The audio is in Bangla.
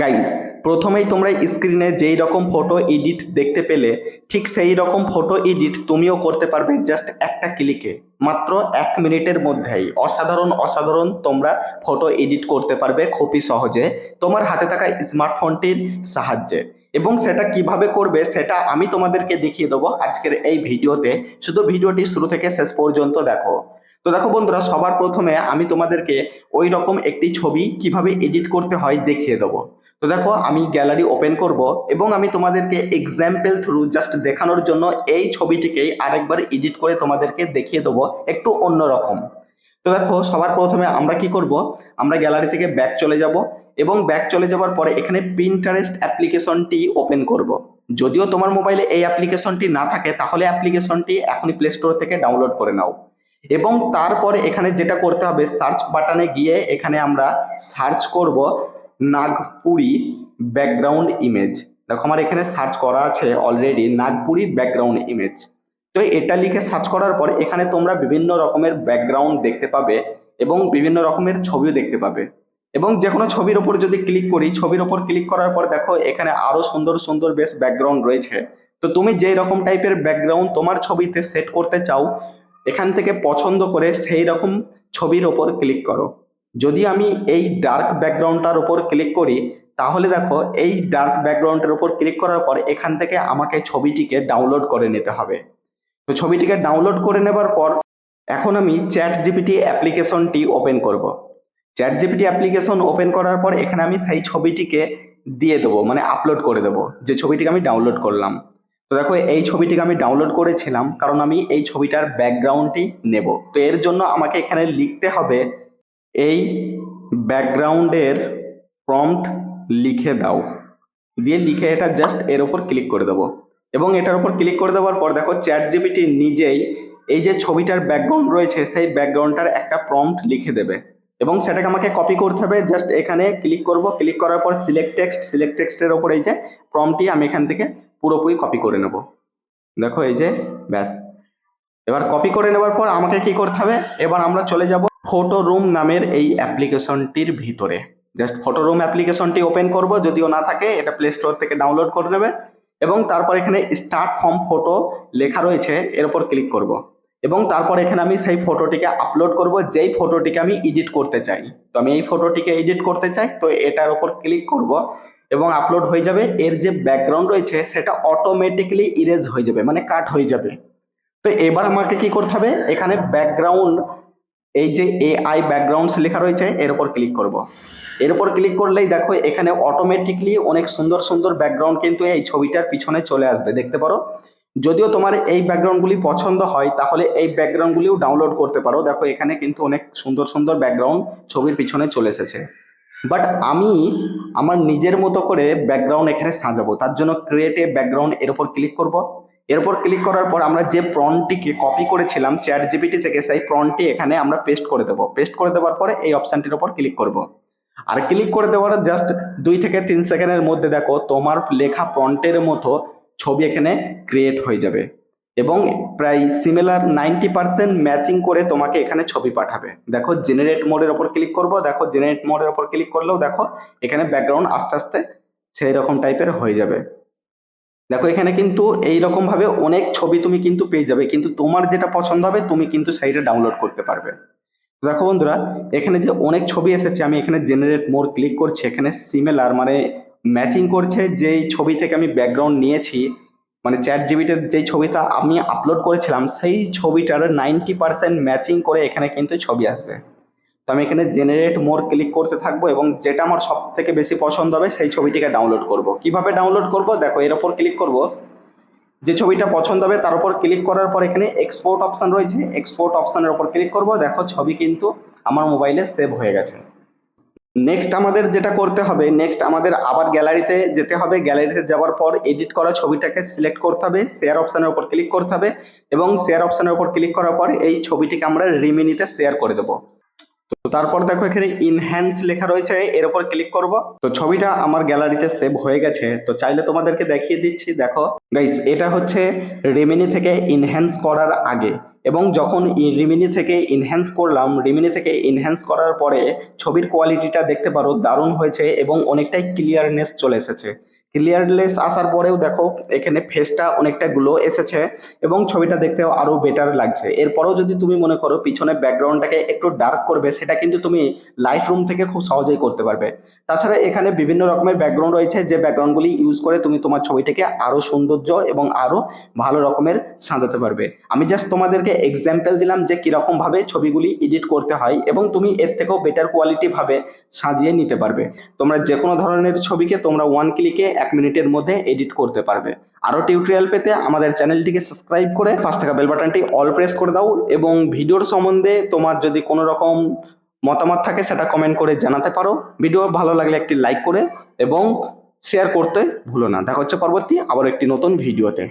গাইজ প্রথমেই তোমরা স্ক্রিনে যেই রকম ফটো এডিট দেখতে পেলে, ঠিক সেই রকম ফটো এডিট তুমিও করতে পারবে জাস্ট একটা ক্লিকে মাত্র এক মিনিটের মধ্যেই। অসাধারণ অসাধারণ তোমরা ফটো এডিট করতে পারবে খুবই সহজে তোমার হাতে থাকা স্মার্টফোনটির সাহায্যে। এবং সেটা কীভাবে করবে সেটা আমি তোমাদেরকে দেখিয়ে দেবো আজকের এই ভিডিওতে। শুধু ভিডিওটি শুরু থেকে শেষ পর্যন্ত দেখো। তো দেখো বন্ধুরা, সবার প্রথমে আমি তোমাদেরকে ওই রকম একটি ছবি কীভাবে এডিট করতে হয় দেখিয়ে দেবো। তো দেখো, আমি গ্যালারি ওপেন করব এবং আমি তোমাদেরকে এক্সাম্পল থ্রু জাস্ট দেখানোর জন্য এই ছবিটিকেই আরেকবার এডিট করে তোমাদেরকে দেখিয়ে দেবো একটু অন্যরকম তো দেখো, সবার প্রথমে আমরা কি করব? আমরা গ্যালারি থেকে ব্যাক চলে যাব এবং ব্যাক চলে যাওয়ার পরে এখানে পিন্টারেস্ট অ্যাপ্লিকেশনটি ওপেন করব। যদিও তোমার মোবাইলে এই অ্যাপ্লিকেশনটি না থাকে, তাহলে অ্যাপ্লিকেশনটি এখনই প্লে স্টোর থেকে ডাউনলোড করে নাও। এবং তারপরে এখানে যেটা করতে হবে সার্চ বাটনে গিয়ে এখানে আমরা সার্চ করব নাগপুরি ব্যাকগ্রাউন্ড ইমেজ দেখো আমার এখানে সার্চ করা আছে অলরেডি নাগপুরি ব্যাকগ্রাউন্ড ইমেজ তো এটা লিখে সার্চ করার পর এখানে তোমরা বিভিন্ন রকমের ব্যাকগ্রাউন্ড দেখতে পাবে এবং বিভিন্ন রকমের ছবিও দেখতে পাবে। এবং যে কোনো ছবির ওপর যদি ক্লিক করি, ছবির ওপর ক্লিক করার পর দেখো এখানে আরও সুন্দর সুন্দর বেশ ব্যাকগ্রাউন্ড রয়েছে। তো তুমি যেই রকম টাইপের ব্যাকগ্রাউন্ড তোমার ছবিতে সেট করতে চাও, এখান থেকে পছন্দ করে সেই রকম ছবির ওপর ক্লিক করো। যদি আমি এই ডার্ক ব্যাকগ্রাউন্ডটার ওপর ক্লিক করি, তাহলে দেখো এই ডার্ক ব্যাকগ্রাউন্ডের ওপর ক্লিক করার পর এখান থেকে আমাকে ছবিটিকে ডাউনলোড করে নিতে হবে। তো ছবিটিকে ডাউনলোড করে নেবার পর এখন আমি চ্যাট জিপিটি অ্যাপ্লিকেশনটি ওপেন করব। চ্যাট জিপিটি অ্যাপ্লিকেশন ওপেন করার পর এখানে আমি সেই ছবিটিকে দিয়ে দেবো মানে আপলোড করে দেবো, যে ছবিটিকে আমি ডাউনলোড করলাম। তো দেখো এই ছবিটিকে আমি ডাউনলোড করেছিলাম, কারণ আমি এই ছবিটার ব্যাকগ্রাউন্ডটি নেব। তো এর জন্য আমাকে এখানে লিখতে হবে এই ব্যাকগ্রাউন্ডের প্রম্পট লিখে দাও। দিয়ে লিখে এটা জাস্ট এর উপর ক্লিক করে দেবো। এবং এটার উপর ক্লিক করে দেওয়ার পর দেখো চ্যাট জিপিটি নিজেই এই যে ছবিটার ব্যাকগ্রাউন্ড রয়েছে, সেই ব্যাকগ্রাউন্ডটার একটা প্রম্পট লিখে দেবে। এবং সেটাকে আমাকে কপি করতে হবে। জাস্ট এখানে ক্লিক করব। ক্লিক করার পর সিলেক্ট টেক্সট সিলেক্ট টেক্সটের ওপর এই যে প্রম্পটটি আমি এখান থেকে পুরোপুরি কপি করে নেব। দেখো এই যে ব্যাস। এবার কপি করে নেওয়ার পর আমাকে কি করতে হবে? এবার আমরা চলে যাব ফটো রুম নামের এই অ্যাপ্লিকেশনটির ভিতরে। জাস্ট ফটো রুম অ্যাপ্লিকেশনটি ওপেন করব, যদিও না থাকে, এটা প্লে স্টোর থেকে ডাউনলোড করে নেবে। এবং তারপর এখানে স্টার্ট ফ্রম ফটো লেখা রয়েছে, এর উপর ক্লিক করব। এবং তারপর এখানে আমি সেই ফটোটিকে আপলোড করব, যেই ফটোটিকে আমি এডিট করতে চাই। তো আমি এই ফটোটিকে এডিট করতে চাই, তো এটার উপর ক্লিক করব এবং আপলোড হয়ে যাবে। এর যে ব্যাকগ্রাউন্ড রয়েছে, সেটা অটোমেটিকলি ইরেজ হয়ে যাবে মানে কাট হয়ে যাবে। তো এবার আমাকে কি করতে হবে? এখানে ব্যাকগ্রাউন্ড এই যে এআই ব্যাকগ্রাউন্ডস লেখা রয়েছে, এর উপর ক্লিক করব। এর উপর ক্লিক করলেই দেখো, এখানে অটোমেটিকলি অনেক সুন্দর সুন্দর ব্যাকগ্রাউন্ড কিন্তু এই ছবিটার পিছনে চলে আসবে, দেখতে পারো? যদিও তোমার এই ব্যাকগ্রাউন্ডগুলি পছন্দ হয়, তাহলে এই ব্যাকগ্রাউন্ডগুলিও ডাউনলোড করতে পারো। দেখো, এখানে কিন্তু অনেক সুন্দর সুন্দর ব্যাকগ্রাউন্ড ছবির পিছনে চলে এসেছে। বাট আমি আমার নিজের মতো করে ব্যাকগ্রাউন্ড এখানে সাজাবো, তার জন্য ক্রিয়েট এ ব্যাকগ্রাউন্ড এর উপর ক্লিক করব। এর উপর ক্লিক করার পর আমরা যে প্রনটিকে কপি করেছিলাম চ্যাট জিপিটি থেকে, সেই প্রনটি এখানে আমরা পেস্ট করে দেবো। পেস্ট করে দেওয়ার পরে এই অপশানটির উপর ক্লিক করব। আর ক্লিক করে দেওয়ার জাস্ট দুই থেকে তিন সেকেন্ডের মধ্যে দেখো, তোমার লেখা প্রন্টের মতো ছবি এখানে ক্রিয়েট হয়ে যাবে। এবং প্রায় সিমিলার নাইনটি পার্সেন্ট ম্যাচিং করে তোমাকে এখানে ছবি পাঠাবে। দেখো জেনারেট মোডের ওপর ক্লিক করব, দেখো জেনারেট মোডের ওপর ক্লিক করলেও দেখো, এখানে ব্যাকগ্রাউন্ড আস্তে আস্তে সেই রকম টাইপের হয়ে যাবে। দেখো, এখানে কিন্তু এই রকম ভাবে অনেক ছবি তুমি কিন্তু পেয়ে যাবে, কিন্তু তোমার যেটা পছন্দ হবে, তুমি কিন্তু সেইটা ডাউনলোড করতে পারবে। দেখো বন্ধুরা, এখানে যে অনেক ছবি এসেছে, আমি এখানে জেনারেট মোর ক্লিক করছি, এখানে সিমিলার মানে ম্যাচিং করছে, যেই ছবি থেকে আমি ব্যাকগ্রাউন্ড নিয়েছি মানে চ্যাট জিবিতে যেই ছবিটা আমি আপলোড করেছিলাম, সেই ছবিটার নাইনটি পার্সেন্ট ম্যাচিং করে এখানে কিন্তু ছবি আসবে। আমি এখানে জেনারেট মোর ক্লিক করতে থাকব এবং যেটা আমার সব থেকে বেশি পছন্দ হবে সেই ছবিটিকে ডাউনলোড করব। কীভাবে ডাউনলোড করব? দেখো, এর ওপর ক্লিক করব। যে ছবিটা পছন্দ হবে তার উপর ক্লিক করার পর এখানে এক্সপোর্ট অপশান রয়েছে। এক্সপোর্ট অপশানের উপর ক্লিক করব। দেখো, ছবি কিন্তু আমার মোবাইলে সেভ হয়ে গেছে। নেক্সট আমাদের যেটা করতে হবে নেক্সট আমাদের আবার গ্যালারিতে যেতে হবে। গ্যালারিতে যাওয়ার পর এডিট করা ছবিটাকে সিলেক্ট করতে হবে। শেয়ার অপশানের উপর ক্লিক করতে হবে এবং শেয়ার অপশানের উপর ক্লিক করার পর এই ছবিটিকে আমরা রিমিনিতে শেয়ার করে দেবো। তো তারপর দেখো এখানে ইনহ্যান্স লেখা রয়েছে, এর উপর ক্লিক করব। তো ছবিটা আমার গ্যালারিতে সেভ হয়ে গেছে। তো চাইলে তোমাদেরকে দেখিয়ে দিচ্ছি, দেখো। গাইস এটা হচ্ছে রিমিনি থেকে ইনহ্যান্স করার আগে। এবং যখন রিমিনি থেকে ইনহ্যান্স করলাম রিমিনি থেকে ইনহ্যান্স করার পরে ছবির কোয়ালিটিটা দেখতে পারো, দারুণ হয়েছে এবং অনেকটাই ক্লিয়ারনেস চলে এসেছে। ক্লিয়ারনেস আসার পরেও দেখো, এখানে ফেসটা অনেকটা গ্লো এসেছে এবং ছবিটা দেখতেও আরও বেটার লাগছে। এরপরেও যদি তুমি মনে করো পিছনে ব্যাকগ্রাউন্ডটাকে একটু ডার্ক করবে, সেটা কিন্তু তুমি লাইট রুম থেকে খুব সহজেই করতে পারবে। তাছাড়া এখানে বিভিন্ন রকমের ব্যাকগ্রাউন্ড রয়েছে, যে ব্যাকগ্রাউন্ডগুলি ইউজ করে তুমি তোমার ছবিটাকে আরও সৌন্দর্য এবং আরও ভালো রকমের সাজাতে পারবে। আমি জাস্ট তোমাদেরকে এক্সাম্পল দিলাম যে কীরকমভাবে ছবিগুলি এডিট করতে হয় এবং তুমি এর থেকেও বেটার কোয়ালিটিভাবে সাজিয়ে নিতে পারবে। তোমরা যে কোনো ধরনের ছবিকে তোমরা ওয়ান ক্লিকে এক মিনিটের মধ্যে এডিট করতে পারবে। আরও টিউটোরিয়াল পেতে আমাদের চ্যানেলটিকে সাবস্ক্রাইব করে পাশ থাকা বেল বাটনটি অল প্রেস করে দাও এবং ভিডিওর সম্বন্ধে তোমার যদি কোনো রকম মতামত থাকে সেটা কমেন্ট করে জানাতে পারো। ভিডিও ভালো লাগলে একটি লাইক করে এবং শেয়ার করতে ভুলো না। দেখা হচ্ছে পরবর্তী আবার একটি নতুন ভিডিওতে।